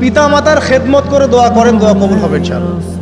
পিতা মাতার খেদমত করে দোয়া করেন দোয়া কবুল হবে ইনশাআল্লাহ।